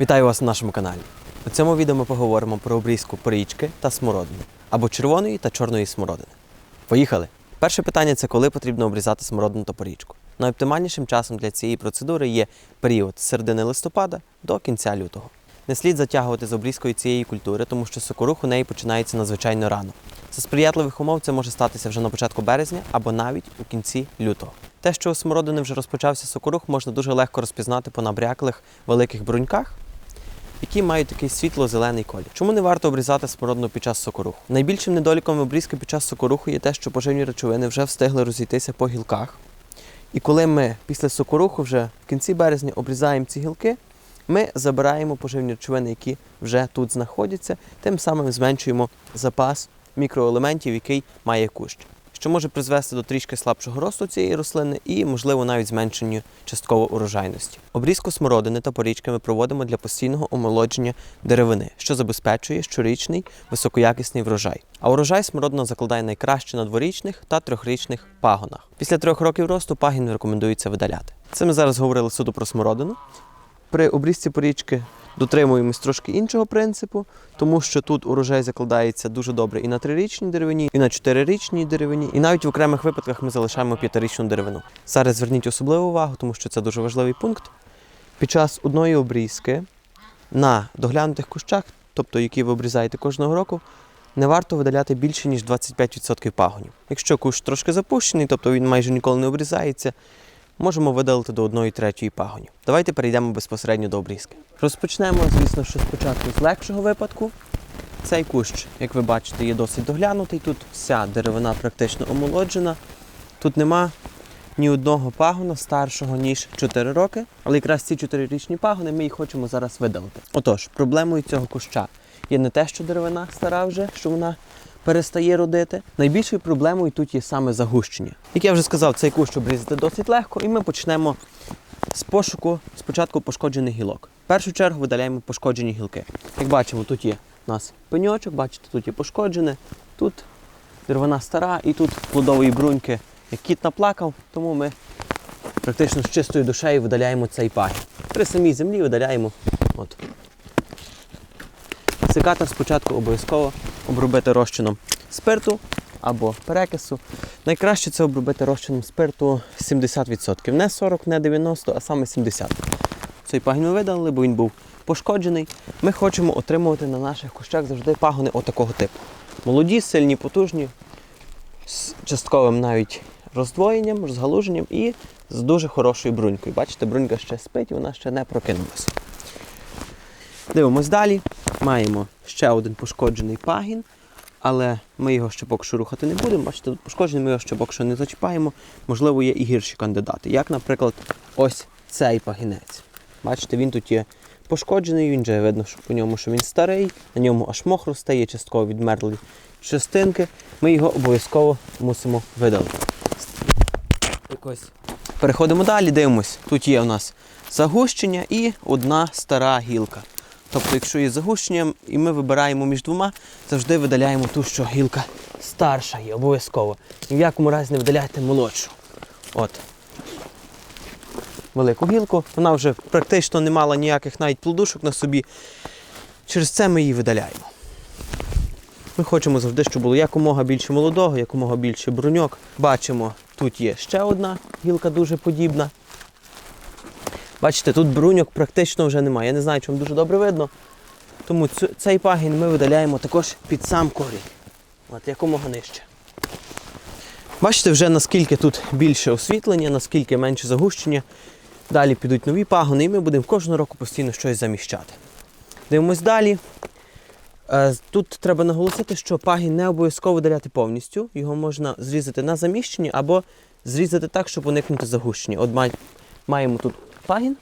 Вітаю вас на нашому каналі. У цьому відео ми поговоримо про обрізку порічки та смородини або червоної та чорної смородини. Поїхали! Перше питання це коли потрібно обрізати смородину та порічку. Найоптимальнішим часом для цієї процедури є період з середини листопада до кінця лютого. Не слід затягувати з обрізкою цієї культури, тому що сокорух у неї починається надзвичайно рано. За сприятливих умов це може статися вже на початку березня або навіть у кінці лютого. Те, що у смородини вже розпочався сокорух, можна дуже легко розпізнати по набряклих великих бруньках, які мають такий світло-зелений колір. Чому не варто обрізати смородину під час сокоруху? Найбільшим недоліком обрізки під час сокоруху є те, що поживні речовини вже встигли розійтися по гілках. І коли ми після сокоруху вже в кінці березня обрізаємо ці гілки, ми забираємо поживні речовини, які вже тут знаходяться, тим самим зменшуємо запас мікроелементів, який має кущ, що може призвести до трішки слабшого росту цієї рослини і, можливо, навіть зменшенню частково урожайності. Обрізку смородини та порічки ми проводимо для постійного омолодження деревини, що забезпечує щорічний високоякісний врожай. А урожай смородина закладає найкраще на дворічних та трьохрічних пагонах. Після трьох років росту пагін рекомендується видаляти. Це ми зараз говорили суду про смородину. При обрізці порічки дотримуємось трошки іншого принципу, тому що тут урожай закладається дуже добре і на трирічній деревині, і на чотирирічній деревині, і навіть в окремих випадках ми залишаємо п'ятирічну деревину. Зараз зверніть особливу увагу, тому що це дуже важливий пункт. Під час одної обрізки на доглянутих кущах, тобто які ви обрізаєте кожного року, не варто видаляти більше ніж 25% пагонів. Якщо кущ трошки запущений, тобто він майже ніколи не обрізається, можемо видалити до 1 третьої пагонів. Давайте перейдемо безпосередньо до обрізки. Розпочнемо, звісно, що спочатку з легшого випадку. Цей кущ, як ви бачите, є досить доглянутий. Тут вся деревина практично омолоджена. Тут нема ні одного пагона старшого, ніж 4 роки. Але якраз ці 4-річні пагони ми їх хочемо зараз видалити. Отож, проблемою цього куща є не те, що деревина стара вже, що вона перестає родити. Найбільшою проблемою тут є саме загущення. Як я вже сказав, цей кущ обрізати досить легко, і ми почнемо з пошуку спочатку пошкоджених гілок. В першу чергу видаляємо пошкоджені гілки. Як бачимо, тут є у нас пеньочок, бачите, тут є пошкоджене, тут деревина стара і тут плодової бруньки, як кіт наплакав, тому ми практично з чистою душею видаляємо цей пагін. При самій землі видаляємо. От. Секатор спочатку обов'язково обробити розчином спирту або перекису. Найкраще це обробити розчином спирту 70%. Не 40, не 90, а саме 70. Цей пагін ми видалили, бо він був пошкоджений. Ми хочемо отримувати на наших кущах завжди пагони отакого типу. Молоді, сильні, потужні, з частковим навіть роздвоєнням, розгалуженням і з дуже хорошою брунькою. Бачите, брунька ще спить і вона ще не прокинулася. Дивимось далі. Маємо ще один пошкоджений пагін, але ми його ще поки що рухати не будемо. Бачите, тут пошкоджений, ми його ще поки що не зачіпаємо. Можливо, є і гірші кандидати, як, наприклад, ось цей пагінець. Бачите, він тут є пошкоджений, він же видно, що по ньому, що він старий, на ньому аж мох росте, є частково відмерли частинки. Ми його обов'язково мусимо видалити. Якось. Переходимо далі, дивимось. Тут є у нас загущення і одна стара гілка. Тобто, якщо є загущення, і ми вибираємо між двома, завжди видаляємо ту, що гілка старша є, обов'язково. Ні в якому разі не видаляйте молодшу. От. Велику гілку. Вона вже практично не мала ніяких навіть плодушок на собі. Через це ми її видаляємо. Ми хочемо завжди, щоб було якомога більше молодого, якомога більше бруньок. Бачимо, тут є ще одна гілка дуже подібна. Бачите, тут бруньок практично вже немає. Я не знаю, чому дуже добре видно. Тому цю, цей пагін ми видаляємо також під сам корінь. От якомога нижче. Бачите, вже наскільки тут більше освітлення, наскільки менше загущення. Далі підуть нові пагони, і ми будемо кожного року постійно щось заміщати. Дивимось далі. Е, Тут треба наголосити, що пагін не обов'язково видаляти повністю. Його можна зрізати на заміщенні або зрізати так, щоб уникнути загущення. От маємо тут пагін.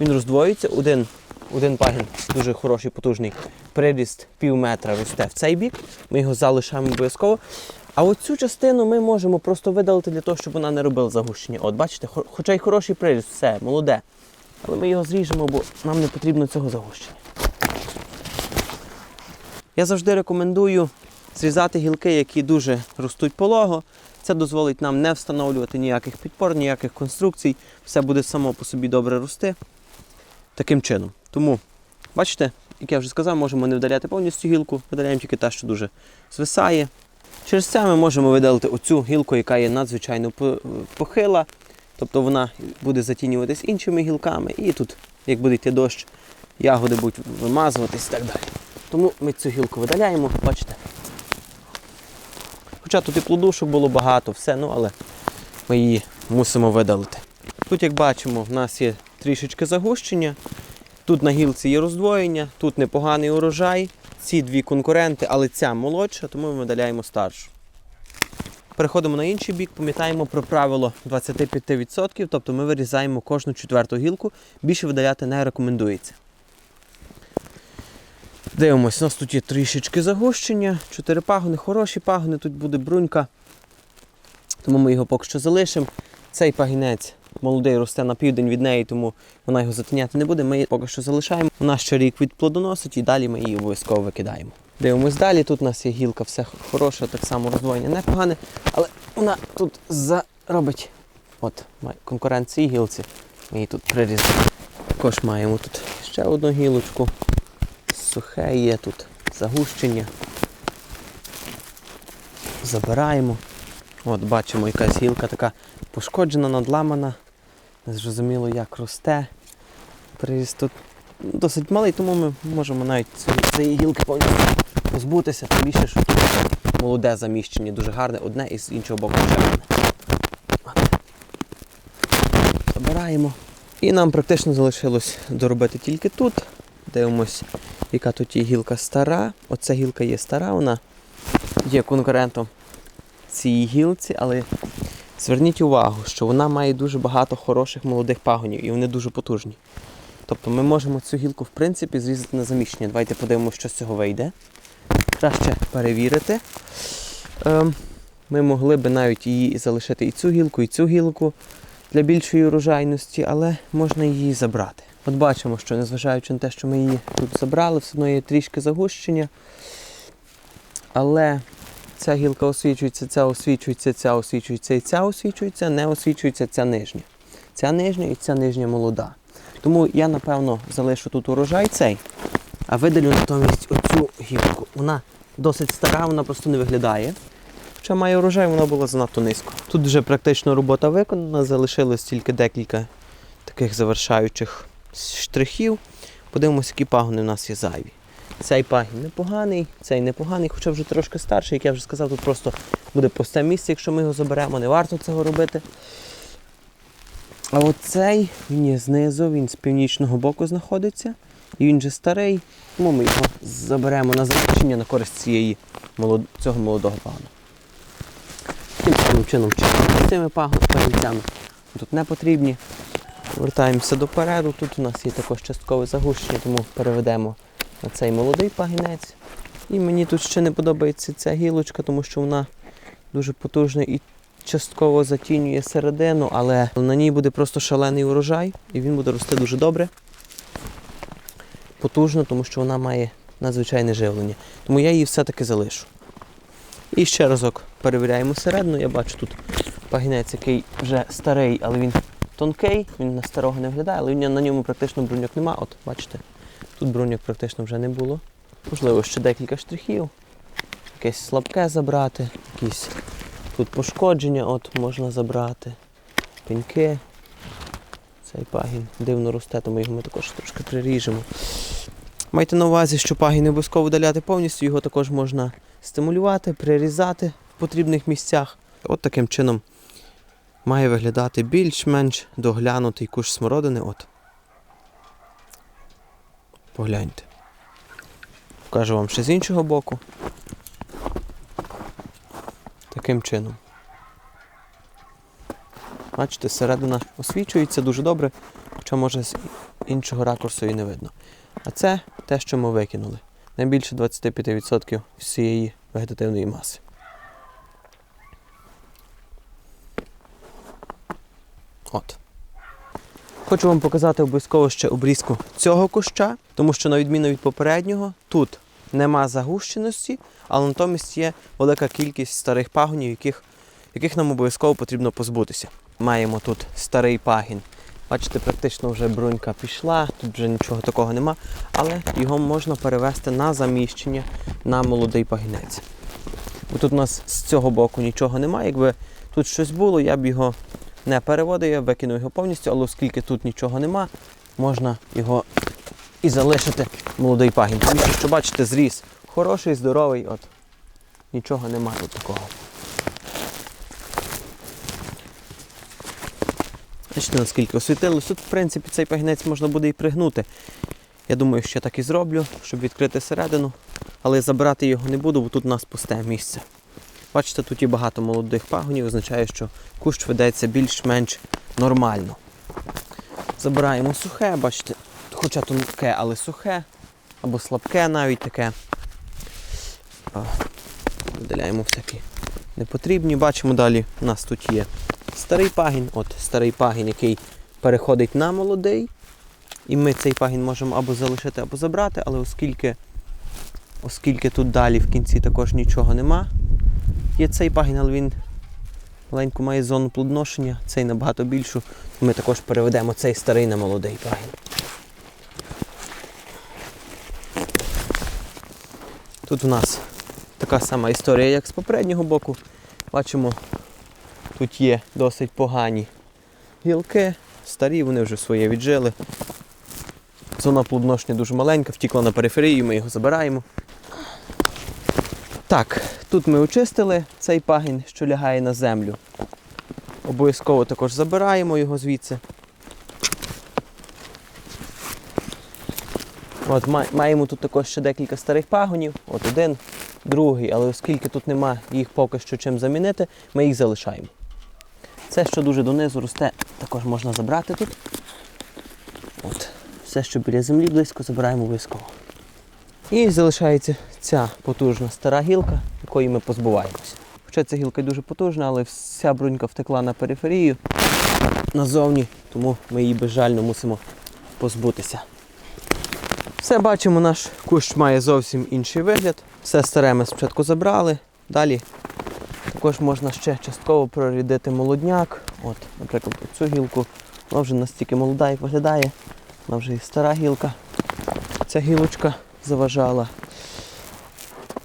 Він роздвоюється. Один, один пагін дуже хороший, потужний. Приріст пів метра росте в цей бік. Ми його залишаємо обов'язково. А оцю частину ми можемо просто видалити для того, щоб вона не робила загущення. От бачите, хоча й хороший приріст, все, молоде. Але ми його зріжемо, бо нам не потрібно цього загущення. Я завжди рекомендую зрізати гілки, які дуже ростуть полого. Це дозволить нам не встановлювати ніяких підпор, ніяких конструкцій. Все буде само по собі добре рости. таким чином. Тому, бачите, як я вже сказав, можемо не видаляти повністю гілку, видаляємо тільки те, що дуже звисає. Через це ми можемо видалити оцю гілку, яка є надзвичайно похила. Тобто вона буде затінюватись іншими гілками, і тут, як буде йти дощ, ягоди будуть вимазуватись і так далі. Тому ми цю гілку видаляємо, бачите. Хоча тут і плодушок було багато, все, ну але ми її мусимо видалити. Тут, як бачимо, в нас є трішечки загущення. Тут на гілці є роздвоєння, тут непоганий урожай. Ці дві конкуренти, але ця молодша, тому ми видаляємо старшу. Переходимо на інший бік, пам'ятаємо про правило 25%, тобто ми вирізаємо кожну четверту гілку, більше видаляти не рекомендується. Дивимось, у нас тут є трішечки загущення, чотири пагони, хороші пагони, тут буде брунька, тому ми його поки що залишимо. Цей пагінець молодий росте на південь від неї, тому вона його затиняти не буде. Ми її поки що залишаємо. Вона ще рік відплодоносить і далі ми її обов'язково викидаємо. Дивимось далі. Тут у нас є гілка, все хороше, так само роздвоєння непогане, але вона тут заробить от, конкуренції гілці. Ми її тут прирізаємо. Також маємо тут ще одну гілочку. Сухе є тут загущення. Забираємо. От бачимо, якась гілка така пошкоджена, надламана. Не зрозуміло, як росте. Приріст тут досить малий, тому ми можемо навіть ці- цієї гілки повністю позбутися, тим більше, що тут молоде заміщення, дуже гарне, одне і з іншого боку ще. Забираємо. І нам практично залишилось доробити тільки тут. Дивимось, яка тут є гілка стара. Оця гілка є стара, вона є конкурентом цій гілці, але зверніть увагу, що вона має дуже багато хороших молодих пагонів і вони дуже потужні. Тобто ми можемо цю гілку в принципі зрізати на заміщення. Давайте подивимося, що з цього вийде. Краще перевірити. Ем, ми могли би навіть її залишити і цю гілку, і цю гілку для більшої урожайності, але можна її забрати. От бачимо, що незважаючи на те, що ми її тут забрали, все одно є трішки загущення. Але ця гілка освічується, ця освічується, ця освічується і ця освічується, не освічується ця нижня. Ця нижня і ця нижня молода. Тому я, напевно, залишу тут урожай цей, а видалю натомість оцю гілку. Вона досить стара, вона просто не виглядає. Хоча має урожай, вона була занадто низько. Тут вже практично робота виконана, залишилось тільки декілька таких завершаючих штрихів. Подивимося, які пагони в нас є зайві. Цей пагін непоганий, цей непоганий, хоча вже трошки старший, як я вже сказав, тут просто буде пусте місце, якщо ми його заберемо, не варто цього робити. А от цей, він є знизу, він з північного боку знаходиться. І він же старий, тому ми його заберемо на закінчення на користь цієї, цього молодого пагона. Таким самим чином чистимо цими пагон- пагінцями. Тут не потрібні. Вертаємося допереду. Тут у нас є також часткове загущення, тому переведемо на цей молодий пагінець. І мені тут ще не подобається ця гілочка, тому що вона дуже потужна і частково затінює середину, але на ній буде просто шалений урожай, і він буде рости дуже добре. Потужно, тому що вона має надзвичайне живлення. Тому я її все-таки залишу. І ще разок перевіряємо середину. Я бачу тут пагінець, який вже старий, але він тонкий, він на старого не виглядає, але на ньому практично бруньок нема. От, бачите, тут бруньок практично вже не було. Можливо, ще декілька штрихів. Якесь слабке забрати, якісь тут пошкодження от можна забрати. Пеньки. Цей пагін дивно росте, тому його ми також трошки приріжемо. Майте на увазі, що пагін не обов'язково видаляти повністю, його також можна стимулювати, прирізати в потрібних місцях. От таким чином має виглядати більш-менш доглянутий куш смородини. От. Погляньте. Покажу вам ще з іншого боку. Таким чином. Бачите, середина освічується дуже добре, хоча може з іншого ракурсу і не видно. А це те, що ми викинули. Найбільше 25% всієї вегетативної маси. От. Хочу вам показати обов'язково ще обрізку цього куща, тому що, на відміну від попереднього, тут нема загущеності, але натомість є велика кількість старих пагонів, яких, яких нам обов'язково потрібно позбутися. Маємо тут старий пагін Бачите, практично вже брунька пішла, тут вже нічого такого нема, але його можна перевести на заміщення на молодий пагінець. Бо тут у нас з цього боку нічого немає. Якби тут щось було, я б його не переводив, я викинув його повністю, але оскільки тут нічого нема, можна його і залишити молодий пагін. Тому що, бачите, зріс хороший, здоровий, от нічого нема тут такого. Бачите, наскільки освітилось. Тут, в принципі, цей пагінець можна буде і пригнути. Я думаю, що я так і зроблю, щоб відкрити середину, але забирати його не буду, бо тут у нас пусте місце. Бачите, тут є багато молодих пагонів, означає, що кущ ведеться більш-менш нормально. Забираємо сухе, бачите, хоча тонке, але сухе, або слабке навіть таке. Видаляємо всякі непотрібні. Бачимо далі, у нас тут є старий пагін, от старий пагін, який переходить на молодий. І ми цей пагін можемо або залишити, або забрати, але оскільки, оскільки тут далі в кінці також нічого нема, є цей пагін, але він маленьку має зону плодоношення, цей набагато більшу. Ми також переведемо цей старий на молодий пагін. Тут у нас така сама історія, як з попереднього боку. Бачимо, тут є досить погані гілки, старі, вони вже своє віджили. Зона плодоношення дуже маленька, втікла на периферію, ми його забираємо. Так, тут ми очистили цей пагін, що лягає на землю. Обов'язково також забираємо його звідси. От, маємо тут також ще декілька старих пагонів. От один, другий, але оскільки тут нема їх поки що чим замінити, ми їх залишаємо. Це, що дуже донизу росте, також можна забрати тут. От. Все, що біля землі близько, забираємо обов'язково. І залишається ця потужна стара гілка, якої ми позбуваємося. Хоча ця гілка дуже потужна, але вся брунька втекла на периферію назовні, тому ми її безжально мусимо позбутися. Все бачимо, наш кущ має зовсім інший вигляд. Все старе ми спочатку забрали. Далі також можна ще частково прорядити молодняк. От, наприклад, цю гілку. Вона вже настільки молода, як виглядає. Вона вже і стара гілка. Ця гілочка заважала.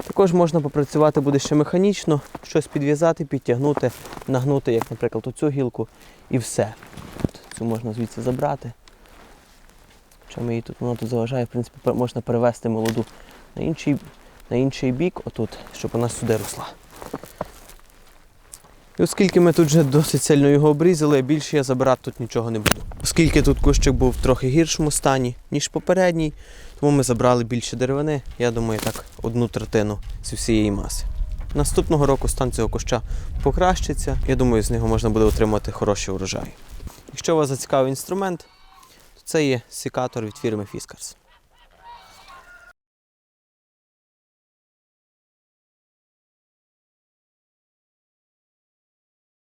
Також можна попрацювати буде ще механічно, щось підв'язати, підтягнути, нагнути, як, наприклад, оцю гілку, і все. Цю можна звідси забрати. Що ми її тут, вона тут заважає, в принципі, можна перевести молоду на інший, на інший бік, отут, щоб вона сюди росла. І оскільки ми тут вже досить сильно його обрізали, більше я забирати тут нічого не буду. Оскільки тут кущик був в трохи гіршому стані, ніж попередній, тому ми забрали більше деревини, я думаю, так, одну третину з всієї маси. Наступного року стан цього куща покращиться. Я думаю, з нього можна буде отримати хороші урожаї. Якщо вас зацікавив інструмент, то це є секатор від фірми Fiskars.